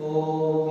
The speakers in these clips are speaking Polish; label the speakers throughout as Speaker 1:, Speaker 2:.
Speaker 1: Oh.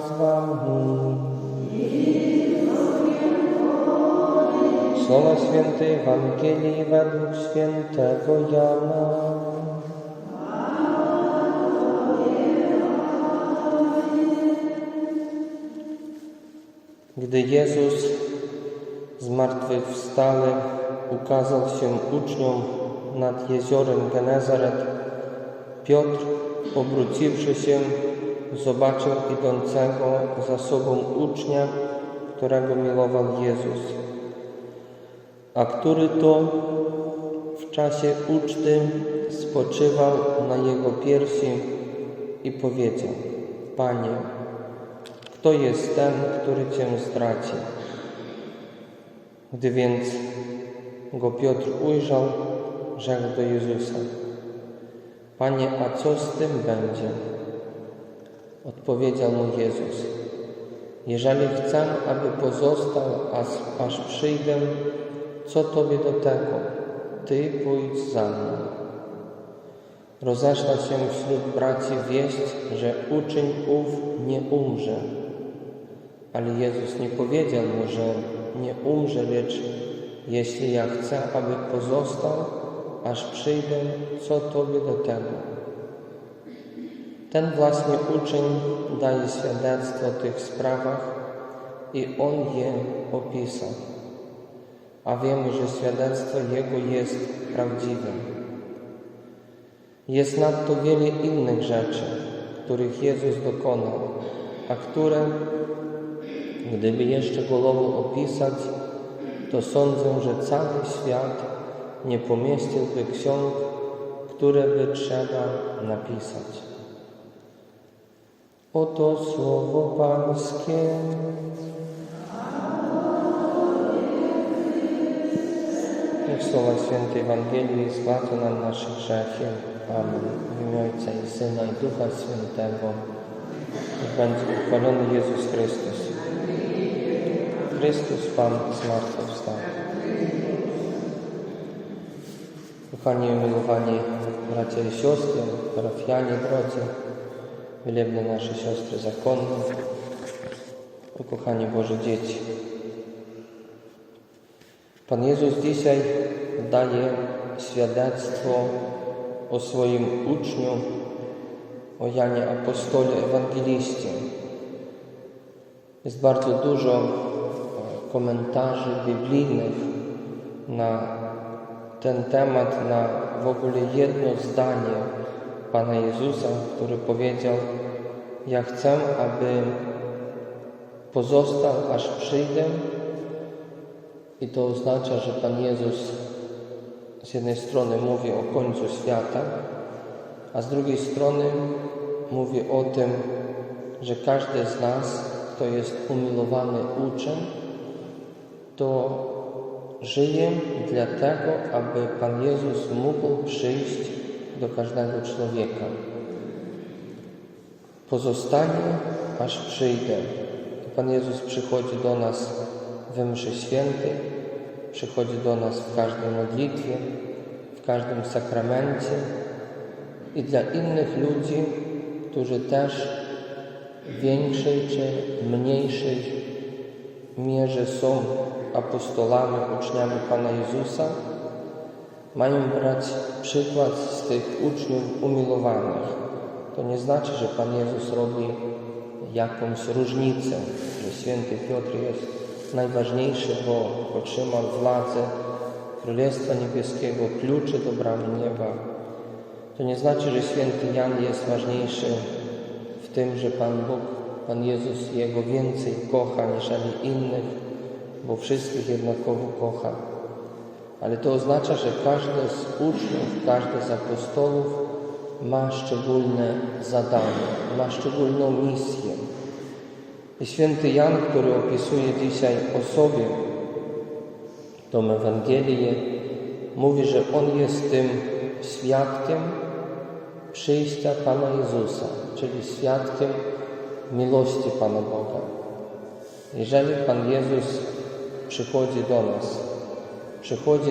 Speaker 1: Pan z wami. Słowa Świętej Ewangelii według świętego Jana. Gdy Jezus zmartwychwstały ukazał się uczniom nad jeziorem Genezaret, Piotr, obróciwszy się, zobaczył idącego za sobą ucznia, którego milował Jezus, a który to w czasie uczty spoczywał na jego piersi i powiedział: Panie, kto jest ten, który Cię zdradzi? Gdy więc go Piotr ujrzał, rzekł do Jezusa: Panie, a co z tym będzie? Odpowiedział mu Jezus: Jeżeli chcę, aby pozostał, aż, przyjdę, co tobie do tego? Ty pójdź za mną. Rozeszła się wśród braci wieść, że uczeń ów nie umrze. Ale Jezus nie powiedział mu, że nie umrze, lecz jeśli ja chcę, aby pozostał, aż przyjdę, co tobie do tego? Ten właśnie uczeń daje świadectwo o tych sprawach i on je opisał. A wiemy, że świadectwo jego jest prawdziwe. Jest nadto wiele innych rzeczy, których Jezus dokonał, a które, gdyby jeszcze głową opisać, to sądzę, że cały świat nie pomieściłby ksiąg, które by trzeba napisać. Oto słowo Pańskie. Niech słowa świętej Ewangelii zbawią nam nasze grzechy. Amen. W imię Ojca i Syna i Ducha Świętego. Niech będzie uchwalony Jezus Chrystus. Chrystus Pan zmartwychwstał. Kochani i umiłowani bracia i siostry, parafianie drodzy, wielebne nasze siostry zakonne, ukochani Boże dzieci. Pan Jezus dzisiaj daje świadectwo o swoim uczniu, o Janie Apostole Ewangeliście. Jest bardzo dużo komentarzy biblijnych na ten temat, na w ogóle jedno zdanie Pana Jezusa, który powiedział: Ja chcę, aby pozostał, aż przyjdę. I to oznacza, że Pan Jezus z jednej strony mówi o końcu świata, a z drugiej strony mówi o tym, że każdy z nas, kto jest umilowany uczeń, to żyje dlatego, aby Pan Jezus mógł przyjść do każdego człowieka. Pozostanie, aż przyjdę. Pan Jezus przychodzi do nas we mszy świętej, przychodzi do nas w każdej modlitwie, w każdym sakramencie i dla innych ludzi, którzy też w większej czy mniejszej mierze są apostolami, uczniami Pana Jezusa, mają brać przykład z tych uczniów umilowanych. To nie znaczy, że Pan Jezus robi jakąś różnicę, że święty Piotr jest najważniejszy, bo otrzymał władzę Królestwa Niebieskiego, klucze do bramy nieba. To nie znaczy, że święty Jan jest ważniejszy w tym, że Pan Bóg, Pan Jezus Jego więcej kocha niżeli innych, bo wszystkich jednakowo kocha. Ale to oznacza, że każdy z uczniów, każdy z apostołów ma szczególne zadanie, ma szczególną misję. I święty Jan, który opisuje dzisiaj o sobie tą Ewangelię, mówi, że on jest tym świadkiem przyjścia Pana Jezusa, czyli świadkiem miłości Pana Boga. Jeżeli Pan Jezus przychodzi do nas, przychodzi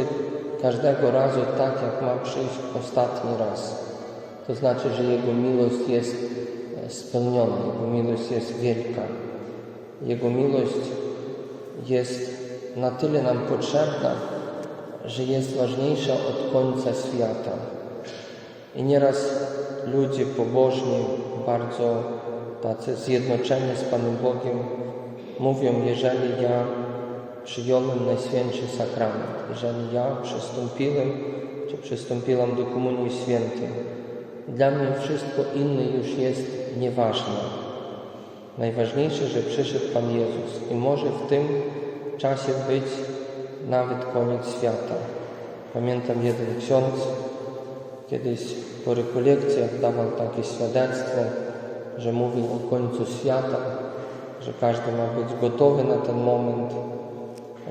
Speaker 1: każdego razu tak, jak ma przyjść ostatni raz. To znaczy, że Jego miłość jest e, spełniona, Jego miłość jest wielka. Jego miłość jest na tyle nam potrzebna, że jest ważniejsza od końca świata. I nieraz ludzie pobożni, bardzo tacy zjednoczeni z Panem Bogiem, mówią, jeżeli ja przyjąłem Najświętszy Sakrament, jeżeli ja przystąpiłem, czy przystąpiłam do Komunii Świętej, dla mnie wszystko inne już jest nieważne. Najważniejsze, że przyszedł Pan Jezus i może w tym czasie być nawet koniec świata. Pamiętam jeden ksiądz kiedyś po rekolekcjach dawał takie świadectwo, że mówił o końcu świata, że każdy ma być gotowy na ten moment,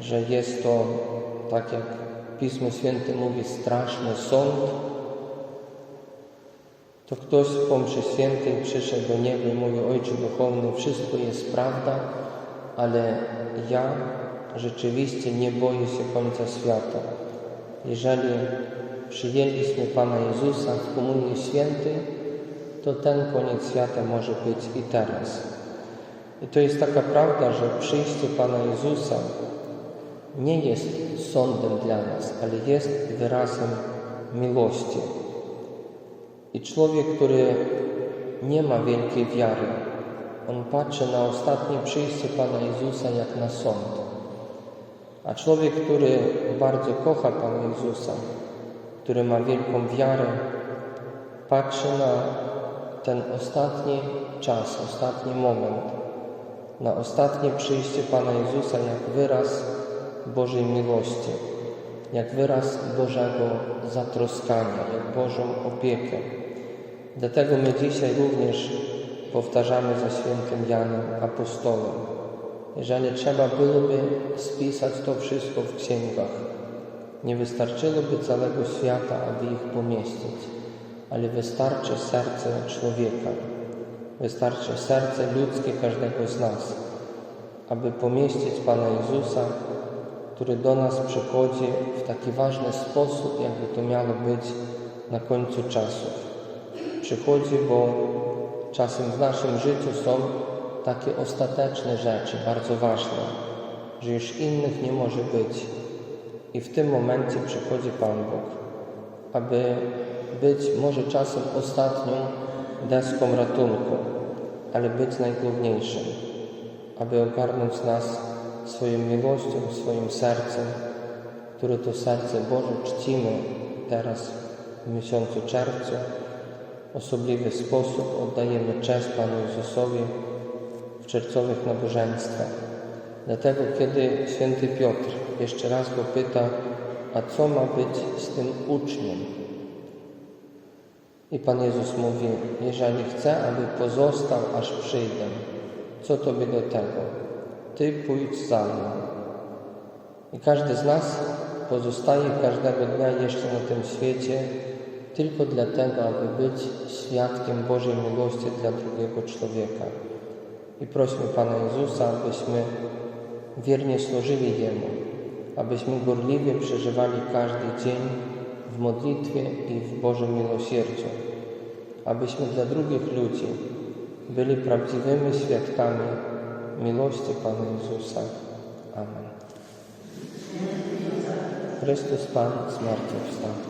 Speaker 1: że jest to, tak jak Pismo Święte mówi, straszny sąd, to ktoś po mszy świętej przyszedł do niego i mówi, Ojcze Duchowny, wszystko jest prawda, ale ja rzeczywiście nie boję się końca świata. Jeżeli przyjęliśmy Pana Jezusa w Komunii Świętej, to ten koniec świata może być i teraz. I to jest taka prawda, że przyjście Pana Jezusa nie jest sądem dla nas, ale jest wyrazem miłości. I człowiek, który nie ma wielkiej wiary, on patrzy na ostatnie przyjście Pana Jezusa jak na sąd. A człowiek, który bardzo kocha Pana Jezusa, który ma wielką wiarę, patrzy na ten ostatni czas, ostatni moment, na ostatnie przyjście Pana Jezusa jak wyraz Bożej miłości, jak wyraz Bożego zatroskania, jak Bożą opiekę. Dlatego my dzisiaj również powtarzamy za świętym Janem apostołem. Jeżeli trzeba byłoby spisać to wszystko w księgach, nie wystarczyłoby całego świata, aby ich pomieścić, ale wystarczy serce człowieka, wystarczy serce ludzkie każdego z nas, aby pomieścić Pana Jezusa, który do nas przychodzi w taki ważny sposób, jakby to miało być na końcu czasów. Przychodzi, bo czasem w naszym życiu są takie ostateczne rzeczy, bardzo ważne, że już innych nie może być. I w tym momencie przychodzi Pan Bóg, aby być może czasem ostatnią deską ratunku, ale być najgłówniejszym, aby ogarnąć nas swoją miłością, swoim sercem, które to serce Boże czcimy teraz w miesiącu czerwcu. W osobliwy sposób oddajemy cześć Panu Jezusowi w czerwcowych nabożeństwach. Dlatego, kiedy święty Piotr jeszcze raz go pyta, a co ma być z tym uczniem? I Pan Jezus mówi, jeżeli chcę, aby pozostał, aż przyjdę, co Tobie do tego? Ty pójdź za mną. I każdy z nas pozostaje każdego dnia jeszcze na tym świecie tylko dlatego, aby być świadkiem Bożej miłości dla drugiego człowieka. I prośmy Pana Jezusa, abyśmy wiernie służyli Jemu, abyśmy gorliwie przeżywali każdy dzień w modlitwie i w Bożym miłosierdziu, abyśmy dla drugich ludzi byli prawdziwymi świadkami miłości Pana Jezusa. Amen. Chrystus Pan zmartwychwstał.